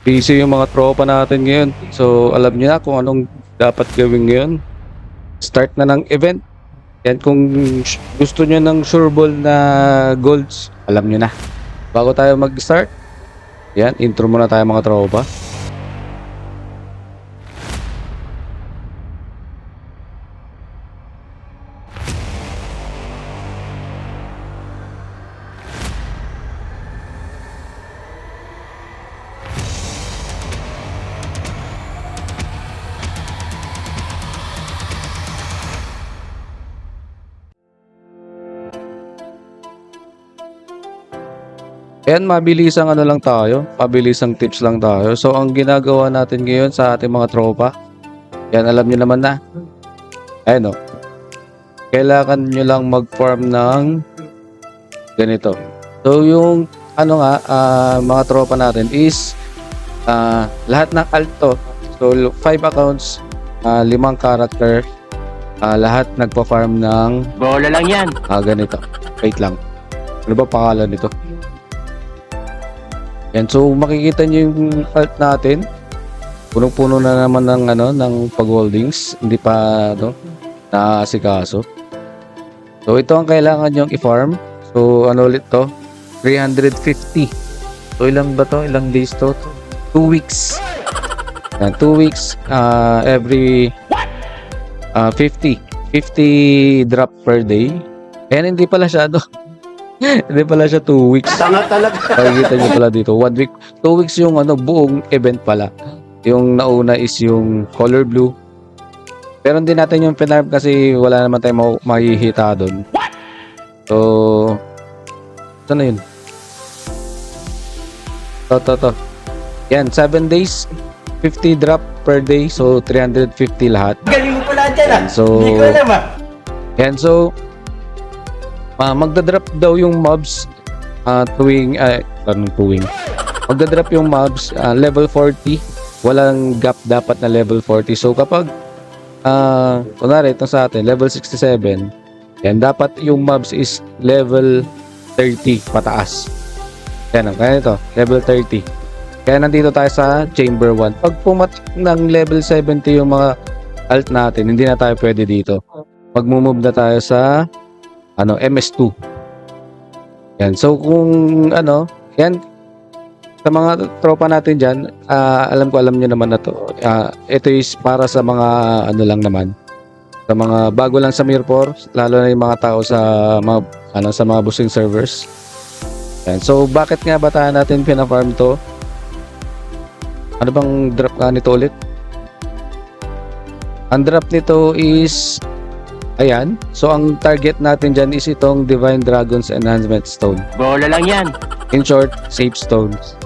Busy yung mga tropa natin ngayon. So, alam niyo na kung anong dapat gawin ngayon. Start na ng event. Yan, kung gusto niyo ng sure ball na golds, alam niyo na. Bago tayo mag-start, yan, intro muna tayo mga tropa. Yan, mabilisang ano lang tayo. Mabilisang tips lang tayo. So, ang ginagawa natin ngayon sa ating mga tropa, yan, alam niyo naman na. Ayun o. Kailangan nyo lang mag-farm ng ganito. So, yung ano nga, ah, mga tropa natin is ah, lahat ng alto. So, 5 accounts, ah, limang character, ah, lahat nagpa-farm ng Bola lang yan. Ah, ganito. Wait lang. Ano ba pangalan nito? Yan, so makikita niyo yung alt natin. Punong-puno na naman ng ano ng pag-holdings, hindi pa ano naasikaso. So ito ang kailangan niyo i-farm. So ano ulit to? 350. So ilang ba to? Ilang days to? 2 weeks. Yan, 2 weeks uh, every uh, 50. 50 drop per day. Ayan, hindi pala siya, ano? Hindi pala siya 2 weeks. Tanga talaga. Makikita nyo pala dito. 1 week. 2 weeks yung ano, buong event pala. Yung nauna is yung color blue. Pero hindi natin yung pinarm kasi wala naman tayong ma- makikita doon. So, saan na yun? To, to, to. Yan, 7 days, 50 drop per day. So, 350 lahat. Galing mo pala dyan ah. So, Hindi ko alam ah. Yan, so, ah magdadrop daw yung mobs ah, tuwing, ay, anong tuwing? Magdadrop yung mobs ah, level 40. Walang gap dapat na level 40. So, kapag, ah kunwari, ito sa atin, level 67, yan, dapat yung mobs is level 30 pataas. Yan, kaya ito, level 30. Kaya nandito tayo sa chamber 1. Pag pumatak ng level 70 yung mga alt natin, hindi na tayo pwede dito magmo-move na tayo sa ano MS2. Yan. So kung ano, yan sa mga tropa natin diyan, alam ko alam niyo naman na to. Ah, ito is para sa mga ano lang naman sa mga bago lang sa Mirpor, lalo na yung mga tao sa mga ano sa mga busing servers. Yan. So bakit nga ba tayo natin pina-farm to? Ano bang drop nga nito ulit? Ang drop nito is Ayan. So, ang target natin dyan is itong Divine Dragon's Enhancement Stone. Bola lang yan. In short, safe stones.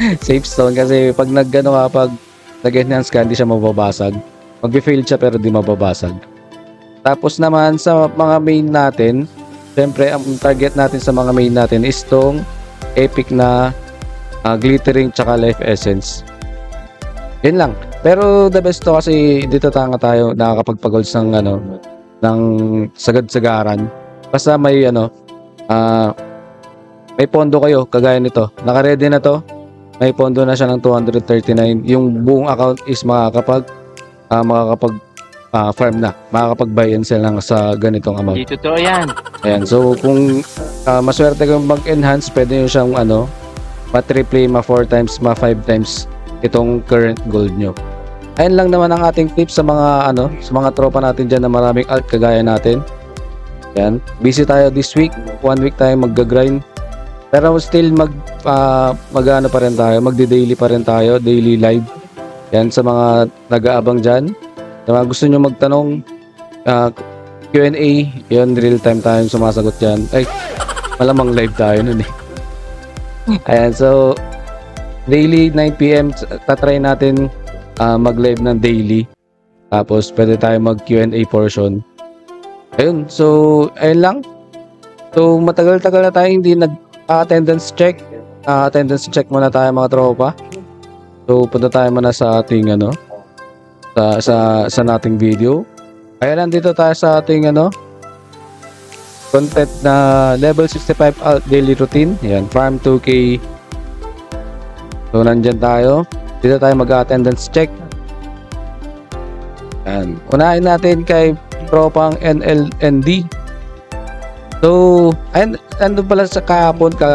safe stone kasi pag naggano ka, pag nag-enhance ka, hindi siya mababasag. Mag-fail siya pero di mababasag. Tapos naman sa mga main natin, syempre ang target natin sa mga main natin is tong epic na ah, glittering tsaka life essence. Yun lang. Pero the best to kasi dito tanga tayo nakakapagpagolds ng ano ng sagad-sagaran. Basta may ano ah may pondo kayo kagaya nito. Naka-ready na to. May pondo na siya ng 239. Yung buong account is makakapag ah, makakapag ah, farm na. Makakapag buy and sell lang sa ganitong amount. Hindi totoo yan. Ayan, so kung uh, maswerte kang mag-enhance, pwede nyo siyang ano, ma-triple, ma-4 times, ma-5 times itong current gold nyo. Ayan lang naman ang ating tips sa mga ano, sa mga tropa natin dyan na maraming alt kagaya natin. Yan, busy tayo this week. One week tayo magga-grind. Pero still mag uh, mag-ano pa rin tayo, magdi-daily pa rin tayo, daily live. Yan sa mga nag-aabang diyan. Sa mga gusto nyo magtanong, uh, Q&A, yun, real time tayong sumasagot dyan. Ay, malamang live tayo nun eh. Ayan, so, daily 9pm, tatry natin ah, mag-live ng daily. Tapos, pwede tayo mag Q&A portion. Ayun, so, ayun lang. So, matagal-tagal na tayo hindi nag-attendance check. Ah, attendance check muna tayo mga tropa. So, punta tayo muna sa ating ano, sa, sa, sa nating video. Kaya nandito tayo sa ating ano, content na level 65 alt daily routine. Yan, farm 2k So, nandyan tayo. Dito tayo mag-attendance check. Yan. Unahin natin kay tropang NLND. So, and, andun pala sa kahapon, ka,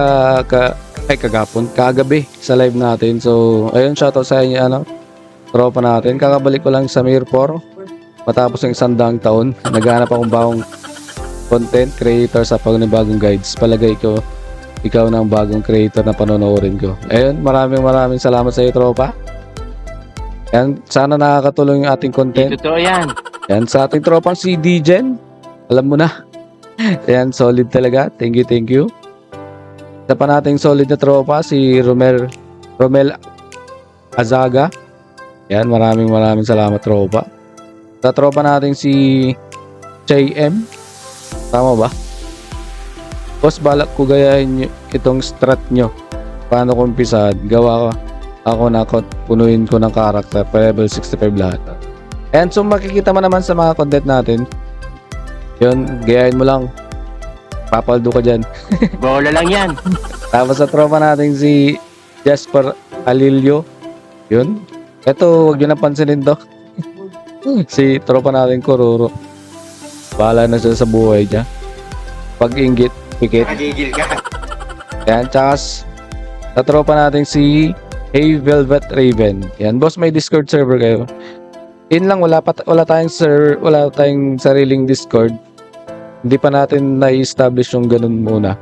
ka, ay kagapon, kagabi sa live natin. So, ayun, shoutout sa inyo, ano, tropa natin. Kakabalik ko lang sa Mirpor. Matapos ng isang daang taon, naghanap akong bagong content creator sa panibagong guides. Palagay ko, ikaw na ang bagong creator na panonoorin ko. Ayun, maraming maraming salamat sa iyo, tropa. Yan, sana nakakatulong yung ating content. Totoo yan. Yan, sa ating tropang si Dgen. Alam mo na. Yan, solid talaga. Thank you, thank you. Isa pa nating solid na tropa, si Romel, Romel Azaga. Yan, maraming maraming salamat tropa. Sa tropa nating si Chay M. Tama ba? Boss, balak ko gayahin itong strat nyo. Paano ko umpisahan? Gawa ko. Ako na ako, punuin ko ng karakter. Pa level 65 lahat. And so makikita mo naman sa mga content natin. Yun, gayahin mo lang. Papaldo ka dyan. Bola lang yan. Tapos sa tropa natin si Jasper Alilio. Yun. Ito, huwag nyo na pansinin to. si tropa natin Kururo. Bahala na siya sa buhay niya. Pag inggit, pikit. Nagigil ka. Yan, tsaka s- sa tropa natin si Hey Velvet Raven. Yan, boss, may Discord server kayo. In lang, wala, pa, wala tayong sir, wala tayong sariling Discord. Hindi pa natin na-establish yung ganun muna.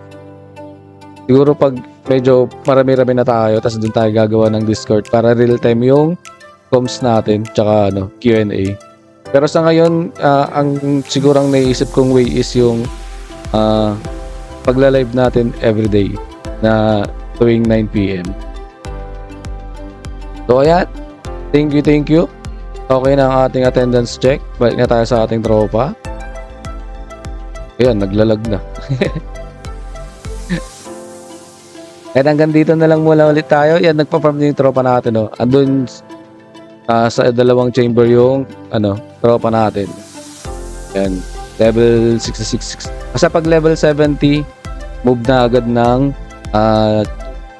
Siguro pag medyo marami-rami na tayo, tapos doon tayo gagawa ng Discord para real time yung comms natin, tsaka ano, Q&A. Pero sa ngayon, ah, ang sigurang naisip kong way is yung ah, pagla-live natin everyday na tuwing 9pm. So ayan, thank you, thank you. Okay na ang ating attendance check. Balik na tayo sa ating tropa. Ayan, naglalag na. At hanggang dito na lang muna ulit tayo. Yan, nagpa-farm din yung tropa natin. Oh. Andun ah, sa dalawang chamber yung ano, tropa natin. Yan, level 66. Kasi pag level 70, move na agad ng ah,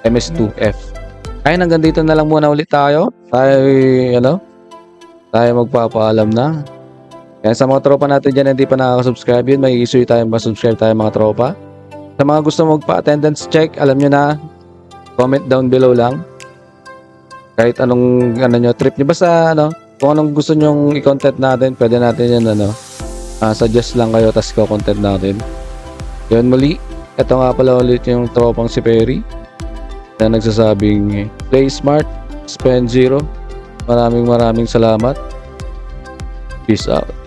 MS2F. Ayun, hanggang dito na lang muna ulit tayo. Tayo, ano, tayo magpapaalam na. Yan, sa mga tropa natin dyan, hindi pa nakaka-subscribe yun, may issue tayo ma-subscribe tayo mga tropa. Sa mga gusto magpa-attendance check, alam nyo na, comment down below lang. Kahit anong, ano nyo, trip nyo. Basta, ano, kung anong gusto nyong i-content natin, pwede natin yan, ano, ah, suggest lang kayo, tas ko-content natin. Yun muli, ito nga pala ulit yung tropang si Perry na nagsasabing play smart, spend zero. Maraming maraming salamat. Peace out.